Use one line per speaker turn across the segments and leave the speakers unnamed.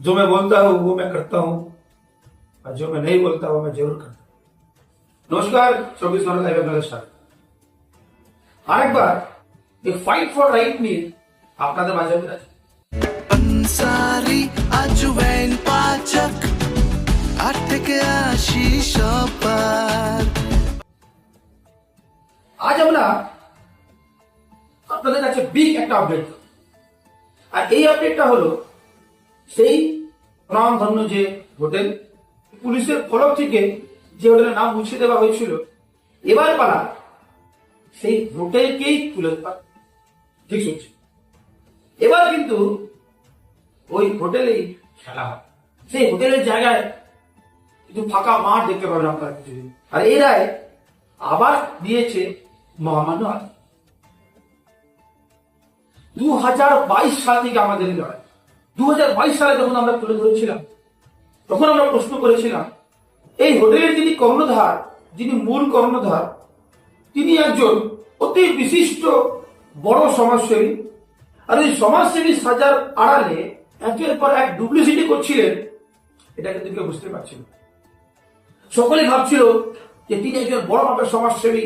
जो मैं बोलता हूँ वो मैं करता हूँ और जो मैं नहीं बोलता वो मैं जरूर करता हूँ নমস্কার চব্বিশ ঘন্টা লাইভ আপনাদের স্বাগত আরেকবার এই ফাইট ফর রাইট নিয়ে আপনাদের মাঝে আমি আছি
पंसारी अजवैन पाचक आठ থেকে আশি সবার
আজ আমরা আপনাদের কাছে বিগ একটা আপডেট আর এই আপডেটটা হলো সেই নাম ধন্য যে হোটেল, পুলিশের ফলক থেকে যে হোটেলের নাম মুছিয়ে দেওয়া হয়েছিল, এবার পালা সেই হোটেলকেই তুলে ঠিক শুনছি। এবার কিন্তু ওই হোটেলেই খেলা হয়। সেই হোটেলের জায়গায় কিন্তু ফাঁকা মাঠ দেখতে পাবেন আপনারা কিছুদিন। আর এই রায় আবার দিয়েছে মহামান্য দু হাজার বাইশ সাল থেকে আমাদের লড়াই। দু হাজার বাইশ সালে যখন আমরা তুলে ধরেছিলাম, তখন আমরা প্রশ্ন করেছিলাম, এই হোটেলের যিনি কর্ণধার, যিনি মূল কর্ণধার, তিনি একজন অতি বিশিষ্ট বড় সমাজসেবী আর এই সমাজসেবী সাজার আড়ালে একের পর এক ডুপ্লিসিটি করছিলেন, এটা কিন্তু কেউ বুঝতে পারছিল। সকলে ভাবছিল যে তিনি একজন বড় মাপের সমাজসেবী,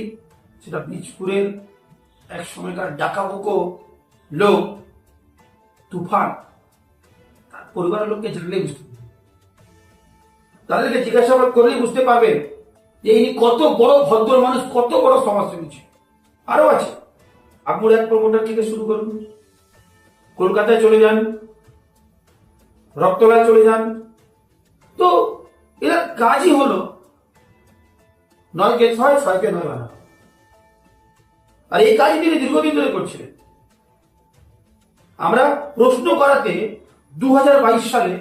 সেটা বীজপুরের এক সময়কার ডাকাবুকো লোক, তুফান পরিবারের লোককে জানলেই বুঝতে। তাদেরকে জিজ্ঞাসাবাদ করলেই বুঝতে পারবেন যে ইনি কত বড় ভদ্র মানুষ, কত বড় সমাজসেবী ছিল আরও আছে। আপনার এক প্রমোটার থেকে শুরু করুন। কলকাতায় চলে যান, রক্তলায় চলে যান। তো এরা কাজই হলো। নয় কে ছয়, ছয়কে নয় বানানো আর এই কাজ তিনি দীর্ঘদিন ধরে করছিলেন। আমরা প্রশ্ন করাতে দু হাজার বাইশ সালে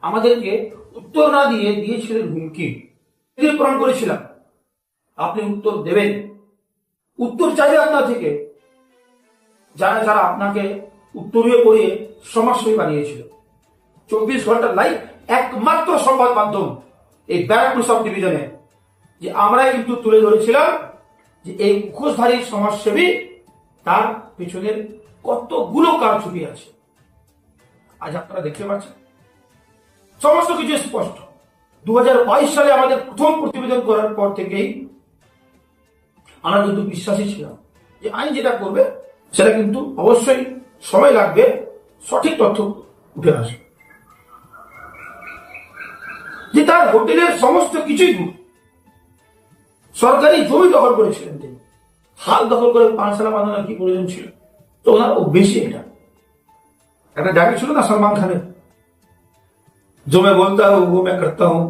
আমাদেরকে উত্তর না দিয়ে দিয়েছিলেন হুমকি। তিনি প্রমাণ করেছিলাম। আপনি উত্তর দেবেন। উত্তর চাইবে আপনার থেকে। যারা যারা আপনাকে উত্তরীয় করিয়ে সমাজসেবী বানিয়েছিল। চব্বিশ ঘণ্টা লাইভ একমাত্র সংবাদ মাধ্যম এই ব্যারাকপুর সাব ডিভিশনে। যে আমরাই কিন্তু তুলে ধরেছিলাম যে এই মুখোশধারী সমাজসেবী তার পেছনের কতগুলো কাজ ছবি আছে। আজ আপনারা দেখতে পাচ্ছেন। সমস্ত কিছু স্পষ্ট। দু হাজার বাইশ সালে আমাদের প্রথম প্রতিবেদন করার পর থেকেই আমরা কিন্তু বিশ্বাসী ছিলাম যে আইন যেটা করবে, সেটা কিন্তু অবশ্যই সময় লাগবে, সঠিক তথ্য উঠে আসবে। যে তার হোটেলের সমস্ত কিছুই সরকারি জমি দখল করেছিলেন তিনি। হাল দখল করে পানশালা বাঁধানোর কি প্রয়োজন ছিল? তো ওনার বেশি এটা। একটা ডায়লগ ছিল না সলমান খানের जो मैं बोलता हूं वो मैं करता हूं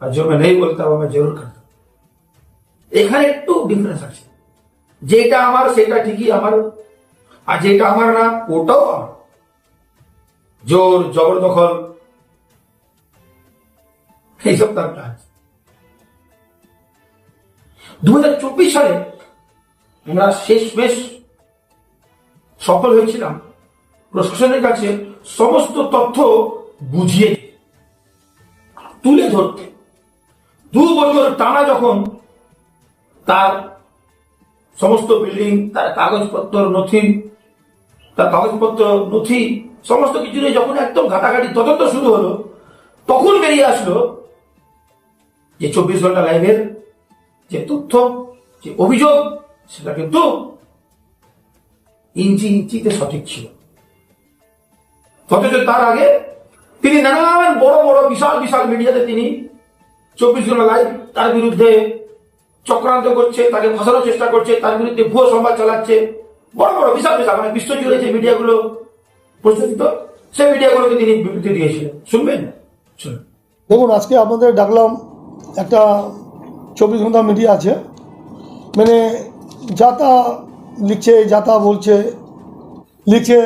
और जो मैं नहीं बोलता वो मैं जरूर करता हूं এখানে একটু ডিফারেন্স আছে যেটা আমার সেটা ঠিকই আমার আর যেটা আমার না ওটাও আমার জোর জবরদখল এইসব তার কাজ দু সালে আমরা শেষ বেশ সফল হয়েছিলাম প্রশাসনের কাছে সমস্ত তথ্য বুঝিয়ে তুলে ধরতে। দু বছর টানা যখন তার সমস্ত বিল্ডিং তার কাগজপত্র, নথি, তার কাগজপত্র, নথি, সমস্ত কিছু নিয়ে যখন একদম ঘাটাঘাটি তদন্ত শুরু হলো, তখন বেরিয়ে আসলো যে চব্বিশ ঘণ্টা লাইভের যে তথ্য, যে অভিযোগ, সেটা কিন্তু ইঞ্চি ইঞ্চিতে সঠিক ছিল। অথচ তার আগে তিনি নানান বড় বড় বিশাল বিশাল মিডিয়াতে তিনি চব্বিশ ঘণ্টা লাইভ তার বিরুদ্ধে চক্রান্ত করছে, তাকে ফাঁসানোর চেষ্টা করছে, তার বিরুদ্ধে ভুয়ো সংবাদ চালাচ্ছে। বড় বড় বিশাল বিশাল মানে বিশ্বজুড়ে যে মিডিয়াগুলো প্রস্তুত সেই মিডিয়াগুলোকে তিনি বিবৃতি দিয়েছিলেন শুনবেন?
দেখুন, আজকে আপনাদের ডাকলাম একটা চব্বিশ ঘণ্টা মিডিয়া আছে মানে যা তা লিখছে যা তা বলছে, লিখছে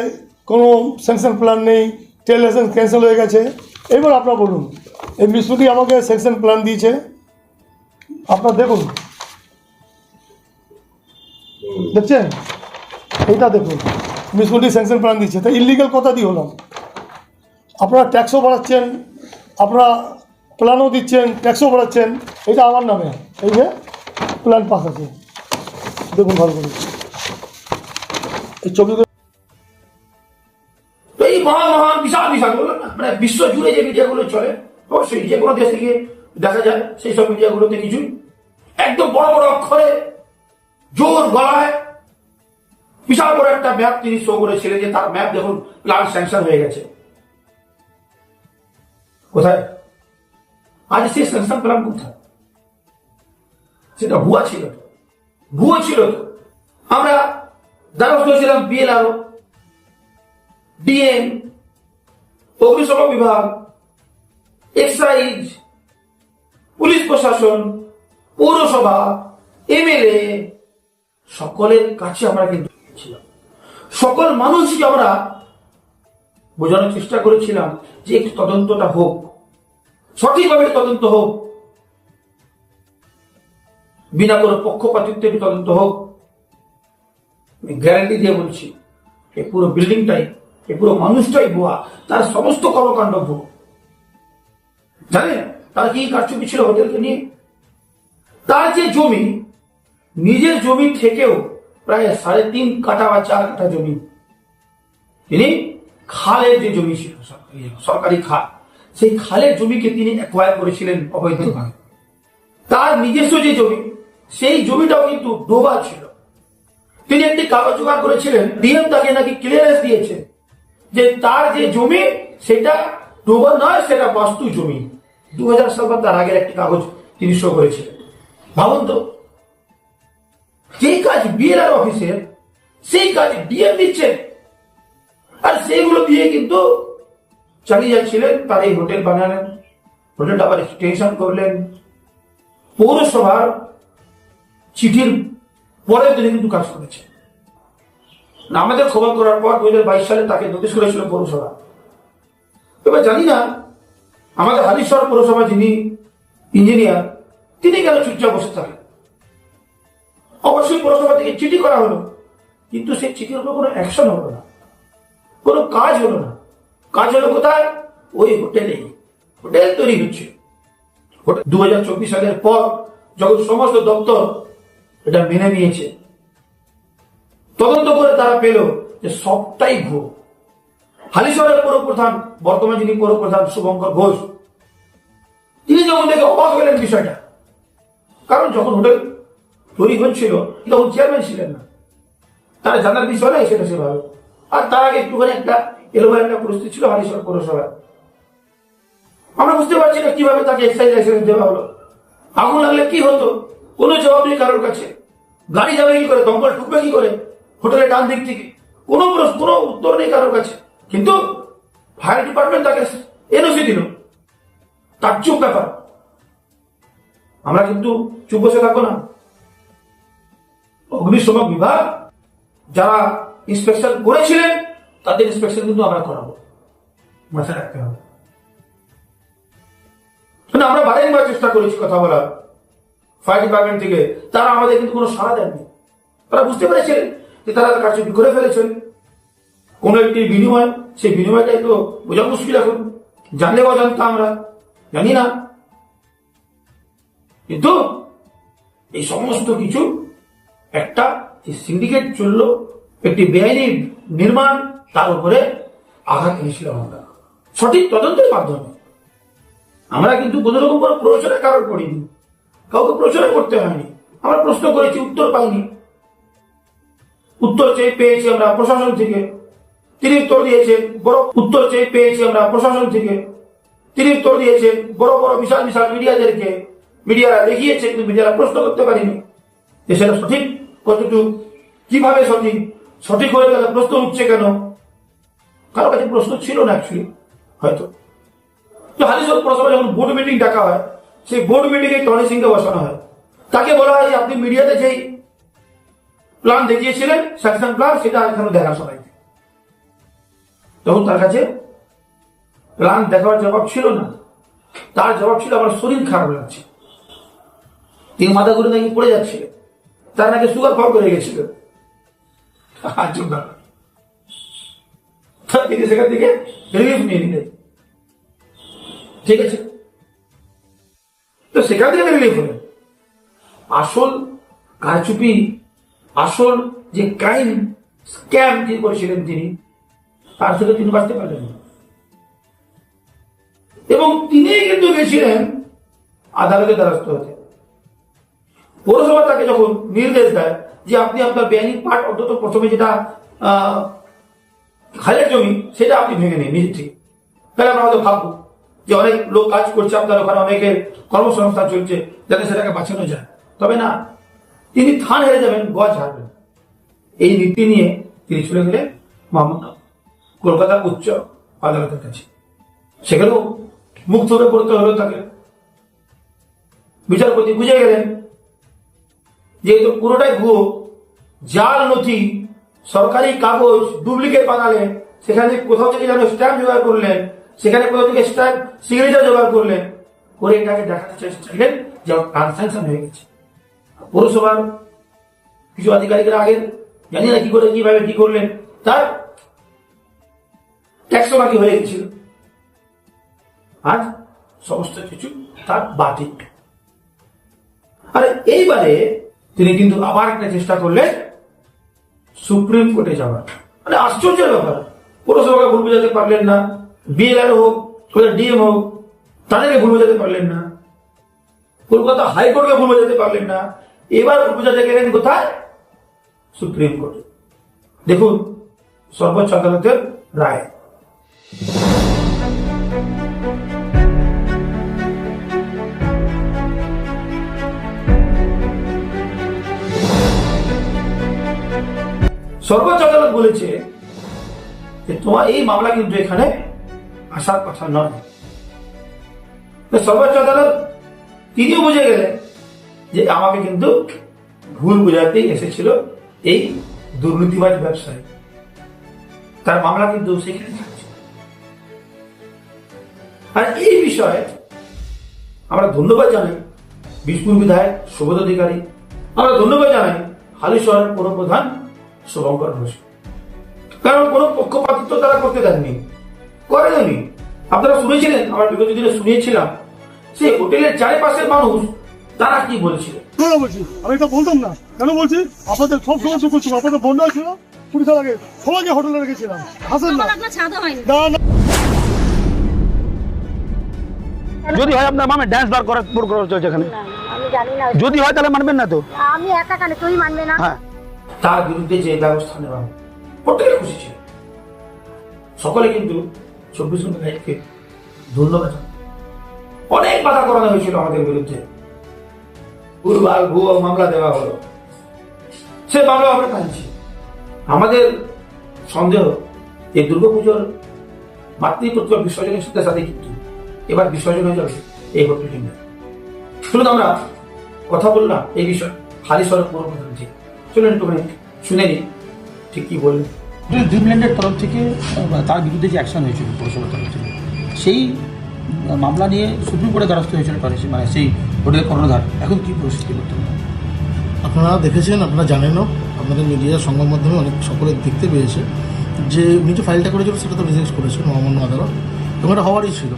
কোনো স্যাংশন প্ল্যান নেই ট্রেন লাইসেন্স ক্যান্সেল হয়ে গেছে। এবার আপনারা বলুন, এই মিসুটি আমাকে স্যাংশন প্ল্যান দিয়েছে। আপনারা দেখুন। দেখছেন? এইটা দেখুন। মিসুটি স্যাংশন প্ল্যান দিচ্ছে তা ইলিগাল কথা দিয়ে হলাম। আপনারা ট্যাক্সও বাড়াচ্ছেন, আপনারা প্ল্যানও দিচ্ছেন ট্যাক্সও বাড়াচ্ছেন। এটা আমার নামে। এই যে প্ল্যান পাস আছে। দেখুন ভালো করে। এই চব্বিশ
মানে বিশ্ব জুড়ে যে মিডিয়াগুলো চলে, অবশ্যই যে কোনো দেশে গিয়ে দেখা যায় সেই সব মিডিয়াগুলোতে কিছুই। একদম বড় বড় অক্ষরে, জোর গলায়, বিশাল বড় একটা ম্যাপ তিনি শো করেছিলেন যে তার ম্যাপ দেখুন প্ল্যান স্যাংশন হয়ে গেছে। কোথায়? আজ সেই স্যাংশন প্ল্যান কোথায়? সেটা ভুয়া ছিল। ভুয়ো ছিল তো। আমরা দ্বারস্থ হয়েছিলাম বিএলআরও ডিএম অগ্নিশমন বিভাগ এক্সাইজ পুলিশ প্রশাসন, পৌরসভা এমএলএ সকলের কাছে আমরা কিন্তু সকল মানুষকে আমরা বোঝানোর চেষ্টা করেছিলাম যে একটু তদন্তটা হোক, সঠিকভাবে তদন্ত হোক, বিনা কোনো পক্ষপাতিত্ব তদন্ত হোক। গ্যারান্টি দিয়ে বলছি, এই পুরো বিল্ডিংটাই এই পুরো মানুষটাই ভুয়া, তার সমস্ত কর্মকাণ্ড ভুয়া। জানেন, তার কি কারচুপি ছিল হোটেলকে নিয়ে? তার যে জমি, নিজের জমি থেকেও প্রায় সাড়ে তিন কাঠা বা চার কাঠা জমি। তিনি খালের যে জমি ছিল সরকারি সরকারি খাল, সেই খালের জমিকে তিনি অ্যাকোয়ার করেছিলেন অবৈধভাবে তার নিজস্ব যে জমি, সেই জমিটাও কিন্তু ডোবা ছিল। তিনি একটি কাগজ জোগাড় করেছিলেন, ডিএম তাকে নাকি ক্লিয়ারেন্স দিয়েছে। যে তার যে জমি, সেটা ডোবা নয়, সেটা বাস্তু জমি। দু হাজার সাল বা তার আগের একটি কাগজ তিনি শো করেছিলেন। ভাবুন তো যেই কাজ বিএলআর অফিসের সেই কাজ ডিএম দিচ্ছেন আর সেইগুলো দিয়ে কিন্তু চালিয়ে যাচ্ছিলেন, তার এই হোটেল বানালেন, হোটেলটা আবার এক্সটেনশন করলেন। পৌরসভার চিঠির পরে তিনি কিন্তু কাজ করেছেন। আমাদের খবর করার পর দু হাজার বাইশ সালে তাকে নোটিশ করেছিল পৌরসভা। এবার জানি না, আমাদের হালিশ্বর পৌরসভা যিনি ইঞ্জিনিয়ার, তিনি কেন চুপচাপ বসে থাকেন? অবশ্যই পৌরসভা থেকে চিঠি করা হলো, কিন্তু সেই চিঠির উপর কোনো অ্যাকশন হলো না, কোনো কাজ হলো না। কাজ হলো কোথায়? ওই হোটেলে। হোটেল তৈরি হচ্ছে। দু হাজার চব্বিশ সালের পর যখন সমস্ত দপ্তর এটা মেনে নিয়েছে তদন্ত করে তারা পেল যে সবটাই ভুয়ো হালিশহরের পৌর প্রধান বর্তমান যিনি পৌর প্রধান শুভঙ্কর ঘোষ, তিনি যখন দেখে অবাক হলেন বিষয়টা, কারণ যখন হোটেল তৈরি হচ্ছিল, তখন চেয়ারম্যান ছিলেন না। তারা জানার বিষয় নয় সেটা সেভাবে। আর তার আগে একটুখানি একটা এলোমেলো একটা পরিস্থিতি ছিল হালিশহর পৌরসভায়। আমরা বুঝতে পারছি না কীভাবে তাকে এক্সাইজ লাইসেন্স দেওয়া হলো। আগুন লাগলে কি হতো? কোনো জবাব নেই কারোর কাছে। গাড়ি যাবে কি করে? দমকল ঢুকবে কি করে? হোটেলের ডান দিক থেকে। কোনো কোনো উত্তর নেই কারোর কাছে। কিন্তু ফায়ার ডিপার্টমেন্ট তাকে এনওসি দিল। তার চুপ ব্যাপার। আমরা কিন্তু চুপ বসে থাকব না। অগ্নিশমক বিভাগ, যারা ইন্সপেকশন করেছিলেন, তাদের ইন্সপেকশন কিন্তু আমরা করাবো। মাথায় রাখতে হবে। মানে আমরা বারবার চেষ্টা করেছি কথা বলার। ফায়ার ডিপার্টমেন্ট থেকে। তারা আমাদের কিন্তু কোনো সাড়া দেননি। তারা বুঝতে পেরেছিলেন যে তারা কারচুপি করে ফেলেছেন। কোন একটি বিনিময়, সেই বিনিময়টাই তো বোঝা মুশকিল এখন। জানলে বা জানতাম আমরা, জানি না। কিন্তু এই সমস্ত কিছু একটা সিন্ডিকেট চলল, একটি বেআইনি নির্মাণ, তার উপরে আঘাত এনেছিলাম আমরা। সঠিক তদন্তের মাধ্যমে। আমরা কিন্তু কোন রকম কোনো প্ররোচনা কারোর করিনি। কাউকে প্রচার করতে হয়নি। আমরা প্রশ্ন করেছি, উত্তর পাইনি। উত্তর চেয়ে পেয়েছি আমরা প্রশাসন থেকে। তিনি উত্তর দিয়েছেন, বড় উত্তর চেয়ে পেয়েছি আমরা প্রশাসন থেকে। তিনি উত্তর দিয়েছেন, বড় বড় বিশাল বিশাল মিডিয়াদেরকে। মিডিয়ারা দেখিয়েছে, কিন্তু মিডিয়ারা প্রশ্ন করতে পারেনি। যে সেটা সঠিক কতটুকু, কীভাবে সঠিক সঠিক হয়ে গেলে প্রশ্ন উঠছে কেন? কারও কাছে প্রশ্ন ছিল না অ্যাকচুয়ালি হয়তো। তো হালিশহর পৌরসভা যখন বোর্ড মিটিং ডাকা হয়, সেই বোর্ড মিটিংয়ে টনি সিংকে বসানো হয়। তাকে বলা হয় যে আপনি মিডিয়াতে যেই প্ল্যান দেখিয়েছিলেন স্যাংশন প্ল্যান, সেটা এখানে দেখা সবাইকে তখন তার কাছে প্ল্যান দেখাবার জবাব ছিল না। তার জবাব ছিল, আমার শরীর খারাপ লাগছে। তিনি মাথা ঘুরে নাকি পড়ে যাচ্ছিলেন। তার নাকি সুগার ফল করে গেছিল। তিনি সেখান থেকে রিলিফ নিয়ে নিলেন। ঠিক আছে। তো সেখান থেকে রিলিফ হলেন। আসল কারচুপি আসল যে ক্রাইম স্ক্যাম যিনি করেছিলেন তিনি, তার থেকে তিনি বাঁচতে পারলেন না। এবং তিনি কিন্তু গেছিলেন আদালতে দ্বারস্থ হতে। পৌরসভা তাকে যখন নির্দেশ দেয় যে আপনি আপনার ব্যাংকিং পার্ট অন্তত প্রথমে যেটা খালের জমি, সেটা আপনি ভেঙে নিন থেকে। তাহলে আমরা হয়তো ভাববো যে অনেক লোক কাজ করছে, আপনার ওখানে অনেকের কর্মসংস্থান চলছে, যাতে সেটাকে বাঁচানো যায়। তবে না তিনি থান হেরে যাবেন গজ হারবেন এই নীতি নিয়ে তিনি চলে গেলেন মামলা কলকাতা উচ্চ আদালতের কাছে। সেখানেও মুক্ত হয়ে পড়তে হলো তাকে। বিচারপতি বুঝে গেলেন যেহেতু পুরোটাই ভুয়ো, জাল, নথি, সরকারি কাগজ, ডুপ্লিকেট বানালেন সেখানে কোথাও থেকে যেন স্ট্যাম্প জোগাড় করলেন, সেখানে কোথাও থেকে স্ট্যাম্প সিগনেচার জোগাড় করলেন, করে এটাকে দেখাতে চেষ্টা চাইলেন যে ট্রানস্যাকশন হয়ে গেছে। পৌরসভার কিছু আধিকারিকরা আগে জানি না কি করে, কীভাবে কি করলেন, তার ট্যাক্সও বাকি হয়ে গেছিল। আজ সমস্ত কিছু তার বাতিক আর এইবারে তিনি কিন্তু আবার একটা চেষ্টা করলেন সুপ্রিম কোর্টে যাওয়ার। মানে আশ্চর্যের ব্যাপার, পৌরসভাকে ভুল বোঝাতে পারলেন না বিএলআর হোক ডিএম হোক, তাদেরকে ভুল বোঝাতে পারলেন না, কলকাতা হাইকোর্টকে ভুল বোঝাতে পারলেন না এবার বোঝাতে গেলেন কোথায়? সুপ্রিম কোর্টে। দেখুন, সর্বোচ্চ আদালতের রায়। সর্বোচ্চ আদালত বলেছে যে, তোমার এই মামলা কিন্তু এখানে আসার কথা নয়। সর্বোচ্চ আদালত তিনিও বুঝে গেলেন যে আমাকে কিন্তু ভুল বোঝাতেই এসেছিল এই দুর্নীতিবাজ ব্যবসায়ী। তার মামলা কিন্তু সেখানে থাকছে। আর এই বিষয়ে আমরা ধন্যবাদ জানাই বিষ্ণুর বিধায়ক, সুবোধ অধিকারী, আমরা ধন্যবাদ জানাই হালি শহরের পৌর প্রধান শুভঙ্কর ঘোষ। কারণ কোনো পক্ষপাতিত্ব তারা করতে দেননি। করেনি আপনারা শুনেছিলেন, আমরা বিগত দিনে শুনিয়েছিলাম, সেই হোটেলের চারিপাশের মানুষ তারা কি বলছিল?
কেন বলছি আমি এটা বলতাম না। কেন বলছি? আপনাদের সব সময় দুঃখ ছিল আপনাদের বন্যা ছিল সাল আগে সবাইকে হোটেলে রেখেছিলাম। হাসেন না। না না।
যদি হয় আপনার মামে ড্যান্স বার করার চলছে এখানে।
না, আমি জানি না।
যদি হয় তাহলে মানবেন না তো।
আমি একা কেন? তুই মানবে না।
হ্যাঁ।
তার বিরুদ্ধে যে ব্যবস্থা নেওয়া প্রত্যেকে খুশি ছিল। সকলে কিন্তু চব্বিশ ঘণ্টা ধন্যবাদ অনেক বাধা করানো হয়েছিল আমাদের বিরুদ্ধে। ভুলভাল ভুয়ো মামলা দেওয়া হলো। সে মামলা আমরা টানছি আমাদের সন্দেহ এই দুর্গাপুজোর মাতৃপুত্র বিসর্জনের সাথে সাথে কিন্তু এবার বিসর্জন হয়ে যাবে এই হোটেলটি শুনুন আমরা কথা বললাম এই বিষয়ে। হালি সড়ক পুরো প্রধান থেকে চলুন একটুখানি শুনে নিই ঠিক কি বললেন।
ড্রিমল্যান্ডের তরফ থেকে তার বিরুদ্ধে যে অ্যাকশন হয়েছিল পৌরসভার তরফ থেকে, সেই মামলা নিয়ে সুপ্রিম কোর্টে দ্বারস্থ হয়েছিল মানে সেই হোটেলের কর্ণধার। এখন কি পরিস্থিতি বর্তমানে?
আপনারা দেখেছেন আপনারা জানেনও আপনাদের মিডিয়ার সংবাদ মাধ্যমে অনেক সকলে দেখতে পেয়েছে যে উনি যে ফাইলটা করেছিল সেটা তো রিজেক্ট করেছে মহামান্য আদালত। এবং এটা হওয়ারই ছিল।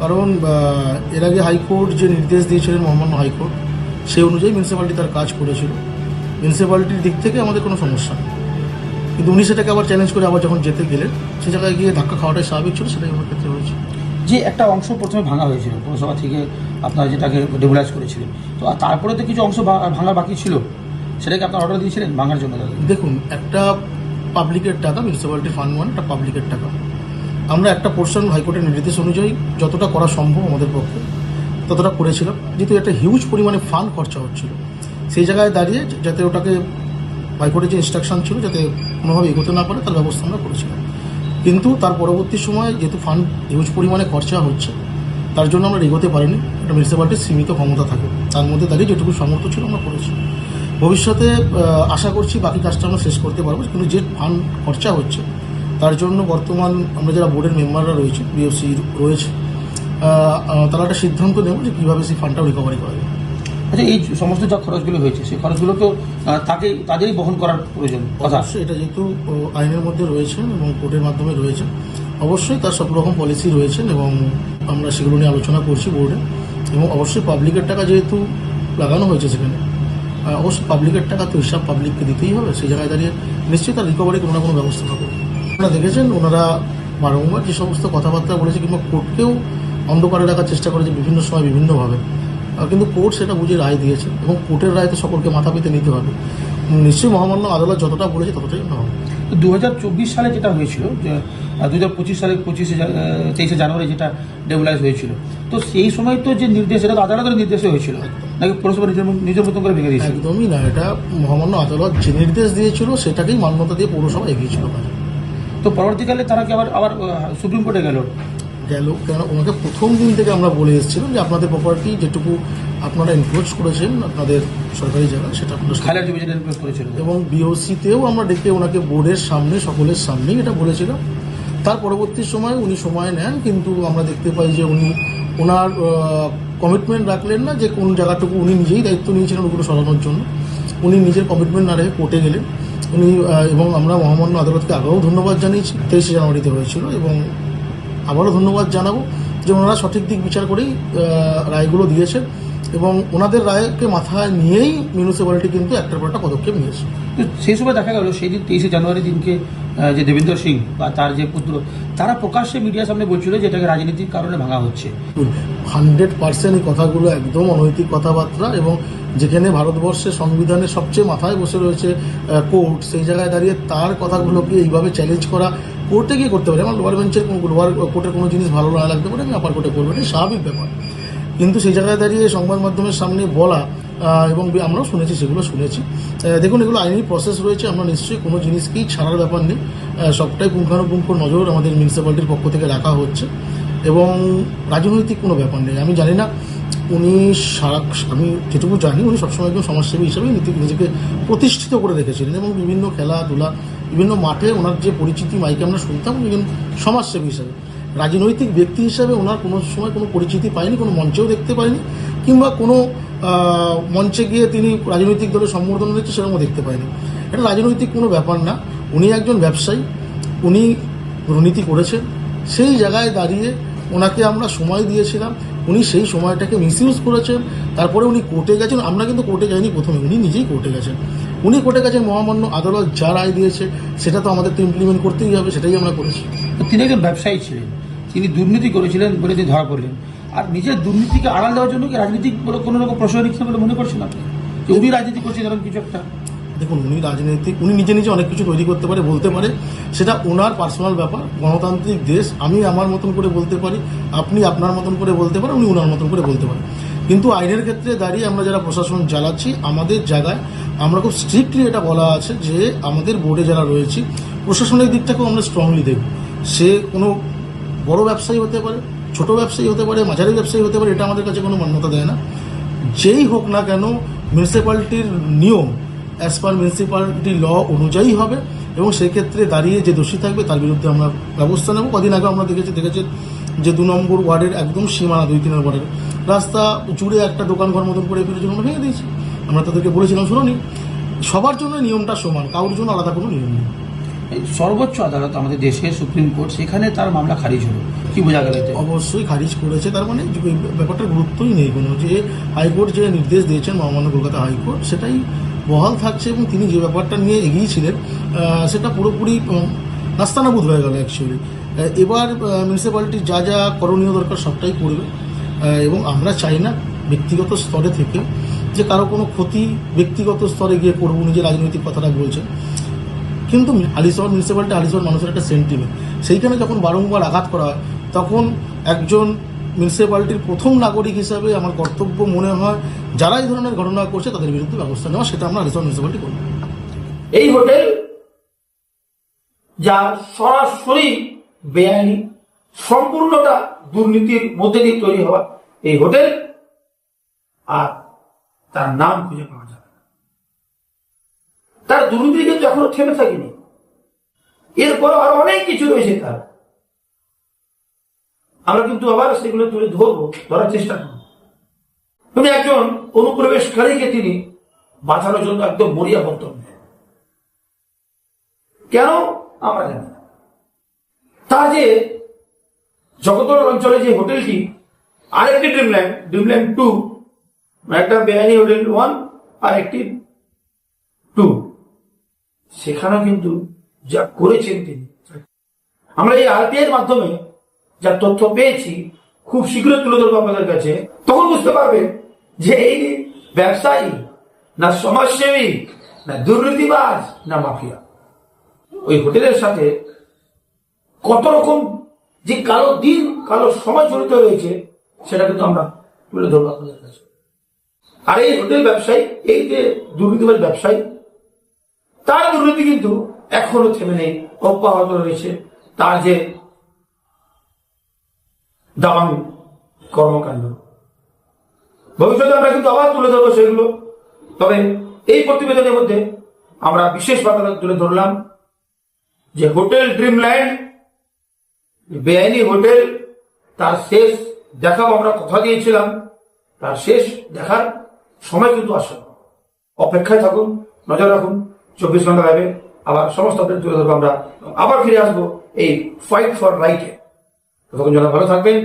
কারণ এর আগে হাইকোর্ট যে নির্দেশ দিয়েছিলেন মহামান্য হাইকোর্ট সেই অনুযায়ী মিউনিসিপ্যালিটি তার কাজ করেছিল। মিউনিসিপ্যালিটির দিক থেকে আমাদের কোনো সমস্যা নেই। কিন্তু উনি সেটাকে আবার চ্যালেঞ্জ করে আবার যখন যেতে গেলেন সে জায়গায় গিয়ে ধাক্কা খাওয়াটাই স্বাভাবিক ছিল সেটাই আমার ক্ষেত্রে হয়েছে।
যে একটা অংশ প্রথমে ভাঙা হয়েছিল পৌরসভা থেকে আপনারা যেটাকে ডেমোলাইজ করেছিলেন। তো তারপরে তো কিছু অংশ ভাঙা বাকি ছিল। সেটাকে আপনার অর্ডার দিয়েছিলেন? ভাঙার জন্য
দেখুন, একটা পাবলিকের টাকা মিউনিসিপ্যালিটি ফান্ড মানে একটা পাবলিকের টাকা। আমরা একটা পোর্শন হাইকোর্টের নির্দেশ অনুযায়ী যতটা করা সম্ভব আমাদের পক্ষে, ততটা করেছিলাম। যেহেতু একটা হিউজ পরিমাণে ফান্ড খরচা হচ্ছিল, সেই জায়গায় দাঁড়িয়ে যাতে ওটাকে হাইকোর্টের যে ইনস্ট্রাকশন ছিল, যাতে কোনোভাবে এগোতে না পারে, তার ব্যবস্থা আমরা করেছিলাম। কিন্তু তার পরবর্তী সময় যেহেতু ফান্ড হিউজ পরিমাণে খরচা হচ্ছে তার জন্য আমরা এগোতে পারিনি। একটা মিউনিসিপ্যালিটির সীমিত ক্ষমতা থাকে। তার মধ্যে দাঁড়িয়ে যেটুকু সামর্থ্য ছিল আমরা করেছি। ভবিষ্যতে আশা করছি বাকি কাজটা আমরা শেষ করতে পারব। কিন্তু যে ফান্ড খরচা হচ্ছে তার জন্য বর্তমান আমরা যারা বোর্ডের মেম্বাররা রয়েছে বিওসি রয়েছে তারা একটা সিদ্ধান্ত নেব যে কীভাবে সেই ফান্ডটা রিকভারি করা যায়।
আচ্ছা এই সমস্ত যা খরচগুলো হয়েছে সেই খরচগুলোকেও আহ, তাকে তাদেরই বহন করার প্রয়োজন কথা।
অবশ্যই এটা যেহেতু আইনের মধ্যে রয়েছে এবং কোর্টের মাধ্যমে রয়েছে অবশ্যই তার সব রকম পলিসি রয়েছেন এবং আমরা সেগুলো নিয়ে আলোচনা করছি বোর্ডে এবং অবশ্যই পাবলিকের টাকা যেহেতু লাগানো হয়েছে সেখানে অবশ্যই পাবলিকের টাকা তো হিসাব পাবলিককে দিতেই হবে। সেই জায়গায় দাঁড়িয়ে নিশ্চয়ই তার রিকভারি কোনো না কোনো ব্যবস্থা করবে। আপনারা দেখেছেন, ওনারা বারংবার যে সমস্ত কথাবার্তা বলেছে কিংবা কোর্টকেও অন্ধকারে রাখার চেষ্টা করেছে বিভিন্ন সময় বিভিন্নভাবে। কিন্তু কোর্ট সেটা বুঝে রায় দিয়েছে এবং কোর্টের রায় তো সকলকে মাথা পেতে নিতে হবে। নিশ্চয়ই মহামান্য আদালত যতটা বলেছে ততটাই হবে।
দু হাজার চব্বিশ সালে যেটা হয়েছিল দু হাজার পঁচিশ সালে পঁচিশে তেইশে জানুয়ারি যেটা ডেবলাইজ হয়েছিল। তো সেই সময় তো যে নির্দেশ এটা তো আদালতের নির্দেশে হয়েছিল। নাকি পৌরসভা নিজের নিজের মতন করে ভেঙে দিয়েছিল?
একদমই না এটা মহামান্য আদালত যে নির্দেশ দিয়েছিল সেটাকেই মান্যতা দিয়ে পৌরসভা এগিয়েছিল
তো পরবর্তীকালে তারা কি আবার আবার সুপ্রিম কোর্টে গেল?
গেল কেন ওনাকে প্রথম দিন থেকে আমরা বলে এসেছিলাম যে আপনাদের প্রপার্টি যেটুকু আপনারা এনক্রোচ করেছেন আপনাদের সরকারি জায়গা সেটা আপনারা এবং বিওসিতেও আমরা ডেকে ওনাকে বোর্ডের সামনে সকলের সামনেই এটা বলেছিলাম তার পরবর্তী সময় উনি সময় নেন কিন্তু আমরা দেখতে পাই যে উনি ওনার কমিটমেন্ট রাখলেন না যে কোন জায়গাটুকু উনি নিজেই দায়িত্ব নিয়েছিলেন ওগুলো সরানোর জন্য। উনি নিজের কমিটমেন্ট না রেখে কোর্টে গেলেন। উনি এবং আমরা মহামান্য আদালতকে আগেও ধন্যবাদ জানিয়েছি তেইশে জানুয়ারিতে হয়েছিল এবং আবারও ধন্যবাদ জানাব যে ওনারা সঠিক দিক বিচার করেই রায়গুলো দিয়েছেন। এবং ওনাদের রায়কে মাথায় নিয়েই মিউনিসিপ্যালিটি কিন্তু একটার পর একটা পদক্ষেপ নিয়েছে।
সেই সময় দেখা গেল সেই দিন তেইশে জানুয়ারি দিনকে যে দেবেন্দ্র সিং বা তার যে পুত্র তারা প্রকাশ্যে মিডিয়ার সামনে বলছিল যে এটাকে রাজনীতির কারণে ভাঙা হচ্ছে।
হান্ড্রেড পার্সেন্ট এই কথাগুলো একদম অনৈতিক কথাবার্তা এবং যেখানে ভারতবর্ষের সংবিধানের সবচেয়ে মাথায় বসে রয়েছে কোর্ট সেই জায়গায় দাঁড়িয়ে তার কথাগুলোকে এইভাবে চ্যালেঞ্জ করা কোর্টে গিয়ে করতে পারে। আমার লোয়ার বেঞ্চের কোনো লোয়ার কোর্টের কোনো জিনিস ভালো না লাগতে পারে আমি আপার কোর্টে করব এটা স্বাভাবিক ব্যাপার। কিন্তু সেই জায়গায় দাঁড়িয়ে সংবাদ মাধ্যমের সামনে বলা এবং আমরাও শুনেছি, সেগুলো শুনেছি। দেখুন, এগুলো আইনি প্রসেস রয়েছে, আমরা নিশ্চয়ই কোনো জিনিসকেই ছাড়ার ব্যাপার নেই। সবটাই পুঙ্খানুপুঙ্খ নজর আমাদের মিউনিসিপ্যালিটির পক্ষ থেকে রাখা হচ্ছে। এবং রাজনৈতিক কোনো ব্যাপার নেই। আমি জানি না, উনি সারা আমি যেটুকু জানি, উনি সবসময় একজন সমাজসেবী হিসেবে নীতি- নিজেকে প্রতিষ্ঠিত করে রেখেছিলেন। এবং বিভিন্ন খেলাধুলা, বিভিন্ন মাঠে ওনার যে পরিচিতি মাইকে আমরা শুনতাম একজন সমাজসেবী হিসেবে। রাজনৈতিক ব্যক্তি হিসাবে ওনার কোনো সময় কোনো পরিচিতি পায়নি, কোনো মঞ্চেও দেখতে পাইনি কিংবা কোনো মঞ্চে গিয়ে তিনি রাজনৈতিক দলের সম্বর্ধনা দিচ্ছে সেরকমও দেখতে পাইনি এটা রাজনৈতিক কোনো ব্যাপার না। উনি একজন ব্যবসায়ী, উনি দুর্নীতি করেছেন। সেই জায়গায় দাঁড়িয়ে ওনাকে আমরা সময় দিয়েছিলাম, উনি সেই সময়টাকে মিসইউজ করেছেন, তারপরে উনি কোর্টে গেছেন। আমরা কিন্তু কোর্টে যাইনি প্রথমে, উনি নিজেই কোর্টে গেছেন। উনি কোর্টে গেছেন, মহামান্য আদালত যা রায় দিয়েছে, সেটা তো আমাদের তো ইমপ্লিমেন্ট করতেই হবে, সেটাই আমরা করেছি।
তিনি একজন ব্যবসায়ী ছিলেন। তিনি দুর্নীতি করেছিলেন বলে তিনি ধরা পড়লেন। আর নিজের দুর্নীতিকে আড়াল দেওয়ার জন্য কি রাজনীতিক বলে কোনো রকম প্রশ্রয় নিচ্ছে বলে মনে করছেন আপনি? যে উনি রাজনীতি করছেন এরকম কিছু একটা?
দেখুন, উনি রাজনৈতিক, উনি নিজে নিজে অনেক কিছু তৈরি করতে পারে, বলতে পারে। সেটা ওনার পার্সোনাল ব্যাপার, গণতান্ত্রিক দেশ। আমি আমার মতন করে বলতে পারি, আপনি আপনার মতন করে বলতে পারেন, উনি ওনার মতন করে বলতে পারেন। কিন্তু আইনের ক্ষেত্রে দাঁড়িয়ে আমরা যারা প্রশাসন চালাচ্ছি, আমাদের জায়গায় আমরা খুব স্ট্রিক্টলি এটা বলা আছে যে আমাদের বোর্ডে যারা রয়েছি, প্রশাসনের দিকটাকেও আমরা স্ট্রংলি দেখব। সে কোনো বড় ব্যবসায়ী হতে পারে, ছোট ব্যবসায়ী হতে পারে, মাঝারি ব্যবসায়ী হতে পারে, এটা আমাদের কাছে কোনো মান্যতা দেয় না। যেই হোক না কেন মিউনিসিপ্যালিটির নিয়ম অ্যাজ পার মিউনিসিপ্যালিটি ল অনুযায়ী হবে এবং সেক্ষেত্রে দাঁড়িয়ে যে দোষী থাকবে তার বিরুদ্ধে আমরা ব্যবস্থা নেব। কদিন আগে আমরা দেখেছি দেখেছি যে দু নম্বর ওয়ার্ডের একদম সীমানা, দুই, তিনের ওয়ার্ডের রাস্তা জুড়ে একটা দোকান ঘর মতন করে ফেলেছিল আমরা ভেঙে দিয়েছি। আমরা তাদেরকে বলেছিলাম শুনুনি সবার জন্য নিয়মটা সমান, কারোর জন্য আলাদা কোনো নিয়ম নেই।
সর্বোচ্চ আদালত আমাদের দেশের সুপ্রিম কোর্ট, সেখানে তার মামলা খারিজ হলো। কি বোঝা গেল?
অবশ্যই খারিজ করেছে, তার মানে ব্যাপারটার গুরুত্বই নেই কোনো। যে হাইকোর্ট যে নির্দেশ দিয়েছেন মহামান্য কলকাতা হাইকোর্ট, সেটাই বহাল থাকছে এবং তিনি যে ব্যাপারটা নিয়ে এগিয়েছিলেন সেটা পুরোপুরি নাস্তানাবুদ হয়ে গেল অ্যাকচুয়ালি এবার মিউনিসিপ্যালিটি যা যা করণীয় দরকার সবটাই করবে। এবং আমরা চাই না ব্যক্তিগত স্তরে থেকে যে কারও কোনো ক্ষতি ব্যক্তিগত স্তরে গিয়ে করব যে রাজনৈতিক কথাটা বলছেন। কিন্তু হালিশহর মিউনিসিপ্যালিটি হালিশহর মানুষের একটা সেন্টিমেন্ট সেইখানে যখন বারংবার আঘাত করা হয়, তখন একজন মিউনিসিপ্যালিটির প্রথম নাগরিক হিসাবে আমার কর্তব্য মনে হয়, যারা এই ধরনের ঘটনা করছে, তাদের বিরুদ্ধে ব্যবস্থা নেওয়া, সেটা আমরা হালিশহর মিউনিসিপ্যালিটি করব
এই হোটেল যা সরাসরি বেআইনি, সম্পূর্ণটা দুর্নীতির মধ্যে দিয়ে তৈরি হওয়া এই হোটেল, আর তার নাম খুঁজে পাওয়া না। তার দুর্নীতি কিন্তু এখনও থেমে থাকেনি। এরপর আরও অনেক কিছু রয়েছে তার। আমরা কিন্তু আবার সেগুলো তুলে ধরবো, ধরার চেষ্টা করব। কিন্তু একজন অনুপ্রবেশকারীকে তিনি বাঁচানোর জন্য একদম মরিয়া দেন। কেন? আমরা জানি। তার যে জগতর অঞ্চলে যে হোটেলটি, আরেকটি ড্রিমল্যান্ড ড্রিমল্যান্ড টু একটা বেআইনি হোটেল ওয়ান আর একটি টু সেখানেও কিন্তু যা করেছেন তিনি। আমরা এই আরটিআই এর মাধ্যমে যা তথ্য পেয়েছি, খুব শীঘ্রই তুলে ধরবো আপনাদের কাছে। তখন বুঝতে পারবেন যে এই ব্যবসায়ী না সমাজসেবী, না দুর্নীতিবাজ, না মাফিয়া। ওই হোটেলের সাথে কত রকম যে কালো দিন, কালো সময় জড়িত রয়েছে, সেটা কিন্তু আমরা তুলে ধরবো আপনাদের কাছে। আর এই হোটেল ব্যবসায়ী, এই যে দুর্নীতিবাজ ব্যবসায়ী তার দুর্নীতি কিন্তু এখনও থেমে নেই, অব্যাহত রয়েছে। তার যে দাবাং কর্মকাণ্ড, ভবিষ্যতে আমরা কিন্তু আবার তুলে ধরবো সেগুলো। তবে এই প্রতিবেদনের মধ্যে আমরা বিশেষ বার্তা তুলে ধরলাম যে হোটেল ড্রিমল্যান্ড, বেআইনি হোটেল, তার শেষ দেখাও আমরা কথা দিয়েছিলাম, তার শেষ দেখার সময় কিন্তু আসে অপেক্ষায় থাকুন, নজর রাখুন। চব্বিশ ঘণ্টা লাইভে আবার সমস্ত তুলে ধরবো আমরা। আবার ফিরে আসব এই ফাইট ফর রাইটে ততক্ষণ যারা ভালো থাকবেন।